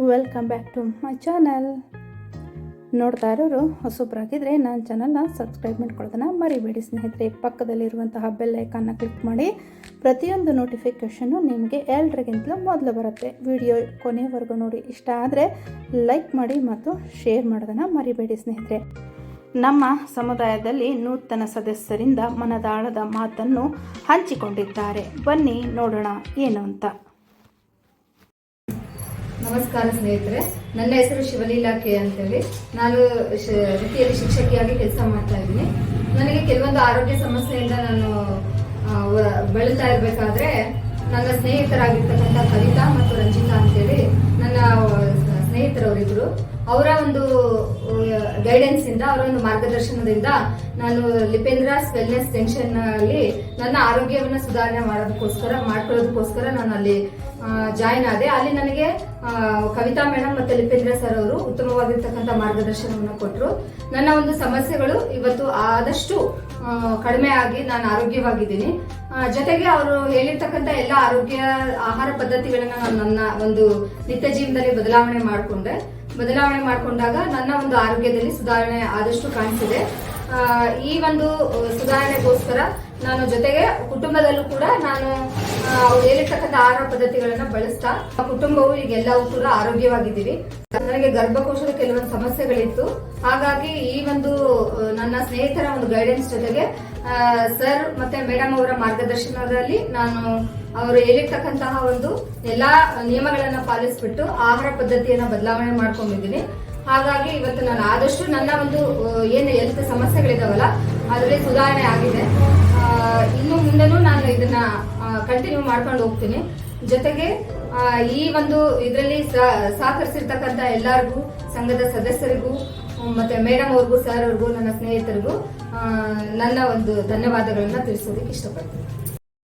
Welcome back to my channel ನೋಡ್ತಾ ಇರೋರು ಹೊಸಬ್ರಾಗಿದ್ದರೆ ನನ್ನ ಚಾನಲ್ನ ಸಬ್ಸ್ಕ್ರೈಬ್ ಮಾಡ್ಕೊಳ್ಳೋದನ್ನ ಮರಿಬೇಡಿ. ಸ್ನೇಹಿತರೆ, ಪಕ್ಕದಲ್ಲಿರುವಂತಹ ಬೆಲ್ ಐಕಾನ್ನ ಕ್ಲಿಕ್ ಮಾಡಿ. ಪ್ರತಿಯೊಂದು ನೋಟಿಫಿಕೇಷನ್ನು ನಿಮಗೆ ಎಲ್ರಿಗಿಂತಲೂ ಮೊದಲು ಬರುತ್ತೆ. ವಿಡಿಯೋ ಕೊನೆವರೆಗೂ ನೋಡಿ. ಇಷ್ಟ ಆದರೆ ಲೈಕ್ ಮಾಡಿ ಮತ್ತು ಶೇರ್ ಮಾಡೋದನ್ನು ಮರಿಬೇಡಿ ಸ್ನೇಹಿತರೆ. ನಮ್ಮ ಸಮುದಾಯದಲ್ಲಿ ನೂತನ ಸದಸ್ಯರಿಂದ ಮನದಾಳದ ಮಾತನ್ನು ಹಂಚಿಕೊಂಡಿದ್ದಾರೆ. ಬನ್ನಿ ನೋಡೋಣ ಏನು ಅಂತ. ನಮಸ್ಕಾರ ಸ್ನೇಹಿತರೆ. ನನ್ನ ಹೆಸರು ಶಿವಲೀಲಾ ಕೆ ಅಂತೇಳಿ. ನಾನು ವೃತ್ತಿಯಲ್ಲಿ ಶಿಕ್ಷಕಿಯಾಗಿ ಕೆಲಸ ಮಾಡ್ತಾ ಇದ್ದೀನಿ. ನನಗೆ ಕೆಲವೊಂದು ಆರೋಗ್ಯ ಸಮಸ್ಯೆಯಿಂದ ನಾನು ಬೆಳೀತಾ ಇರಬೇಕಾದ್ರೆ ನನ್ನ ಸ್ನೇಹಿತರಾಗಿರ್ತಕ್ಕಂಥ ಕವಿತಾ ಮತ್ತು ರಂಜಿತಾ ಅಂತೇಳಿ ನನ್ನ ಸ್ನೇಹಿತರವರಿದ್ರು ಅವರ ಒಂದು ಗೈಡೆನ್ಸ್ ಇಂದ ಅವರ ಒಂದು ಮಾರ್ಗದರ್ಶನದಿಂದ ನಾನು ಲಿಪೇಂದ್ರಾಸ್ ವೆಲ್ನೆಸ್ ಜಂಕ್ಷನ್ ಅಲ್ಲಿ ನನ್ನ ಆರೋಗ್ಯವನ್ನು ಸುಧಾರಣೆ ಮಾಡೋದಕ್ಕೋಸ್ಕರ, ಮಾಡ್ಕೊಳ್ಳೋದಕ್ಕೋಸ್ಕರ ನಾನು ಅಲ್ಲಿ ಜಾಯಿನ್ ಆದೆ. ಅಲ್ಲಿ ನನಗೆ ಕವಿತಾ ಮೇಡಮ್ ಮತ್ತೆ ಲಿಪೇಂದ್ರ ಸರ್ ಅವರು ಉತ್ತಮವಾಗಿರ್ತಕ್ಕಂಥ ಮಾರ್ಗದರ್ಶನವನ್ನು ಕೊಟ್ಟರು ನನ್ನ ಒಂದು ಸಮಸ್ಯೆಗಳು ಇವತ್ತು ಆದಷ್ಟು ಕಡಿಮೆ ಆಗಿ ನಾನು ಆರೋಗ್ಯವಾಗಿದ್ದೀನಿ. ಜೊತೆಗೆ ಅವರು ಹೇಳಿರ್ತಕ್ಕಂಥ ಎಲ್ಲ ಆರೋಗ್ಯ, ಆಹಾರ ಪದ್ಧತಿಗಳನ್ನ ನಾನು ನನ್ನ ಒಂದು ನಿತ್ಯ ಜೀವನದಲ್ಲಿ ಬದಲಾವಣೆ ಮಾಡಿಕೊಂಡೆ. ಬದಲಾವಣೆ ಮಾಡಿಕೊಂಡಾಗ ನನ್ನ ಒಂದು ಆರೋಗ್ಯದಲ್ಲಿ ಸುಧಾರಣೆ ಆದಷ್ಟು ಕಾಣಿಸಿದೆ. ಈ ಒಂದು ಸುಧಾರಣೆಗೋಸ್ಕರ ನಾನು ಜೊತೆಗೆ ಕುಟುಂಬದಲ್ಲೂ ಕೂಡ ನಾನು ಹೇಳಿರ್ತಕ್ಕಂಥ ಆಹಾರ ಪದ್ಧತಿಗಳನ್ನ ಬಳಸ್ತಾ ಕುಟುಂಬವು ಈಗ ಎಲ್ಲವೂ ಕೂಡ ಆರೋಗ್ಯವಾಗಿದ್ದೀವಿ. ನನಗೆ ಗರ್ಭಕೋಶದ ಕೆಲವೊಂದು ಸಮಸ್ಯೆಗಳಿತ್ತು. ಹಾಗಾಗಿ ಈ ಒಂದು ನನ್ನ ಸ್ನೇಹಿತರ ಒಂದು ಗೈಡೆನ್ಸ್ ಜೊತೆಗೆ ಸರ್ ಮತ್ತೆ ಮೇಡಮ್ ಅವರ ಮಾರ್ಗದರ್ಶನದಲ್ಲಿ ನಾನು ಅವರು ಹೇಳಿರ್ತಕ್ಕಂತಹ ಒಂದು ಎಲ್ಲಾ ನಿಯಮಗಳನ್ನ ಪಾಲಿಸ್ಬಿಟ್ಟು ಆಹಾರ ಪದ್ಧತಿಯನ್ನ ಬದಲಾವಣೆ ಮಾಡ್ಕೊಂಡಿದ್ದೀನಿ ಹಾಗಾಗಿ ಇವತ್ತು ನಾನು ಆದಷ್ಟು ನನ್ನ ಒಂದು ಏನು ಹೆಲ್ತ್ ಸಮಸ್ಯೆಗಳಿದಾವಲ್ಲ, ಅದರಲ್ಲಿ ಸುಧಾರಣೆ ಆಗಿದೆ. ಇನ್ನು ಮುಂದೆನೂ ನಾನು ಇದನ್ನ ಕಂಟಿನ್ಯೂ ಮಾಡ್ಕೊಂಡು ಹೋಗ್ತೀನಿ. ಜೊತೆಗೆ ಈ ಒಂದು ಇದರಲ್ಲಿ ಸಹಕರಿಸಿರ್ತಕ್ಕಂಥ ಎಲ್ಲರಿಗೂ, ಸಂಘದ ಸದಸ್ಯರಿಗೂ ಮತ್ತೆ ಮೇಡಮ್ ಅವ್ರಿಗೂ ಸರ್ ಅವ್ರಿಗೂ ನನ್ನ ಸ್ನೇಹಿತರಿಗೂ ನನ್ನ ಒಂದು ಧನ್ಯವಾದಗಳನ್ನ ತಿಳಿಸೋದಕ್ಕೆ ಇಷ್ಟಪಡ್ತೀನಿ.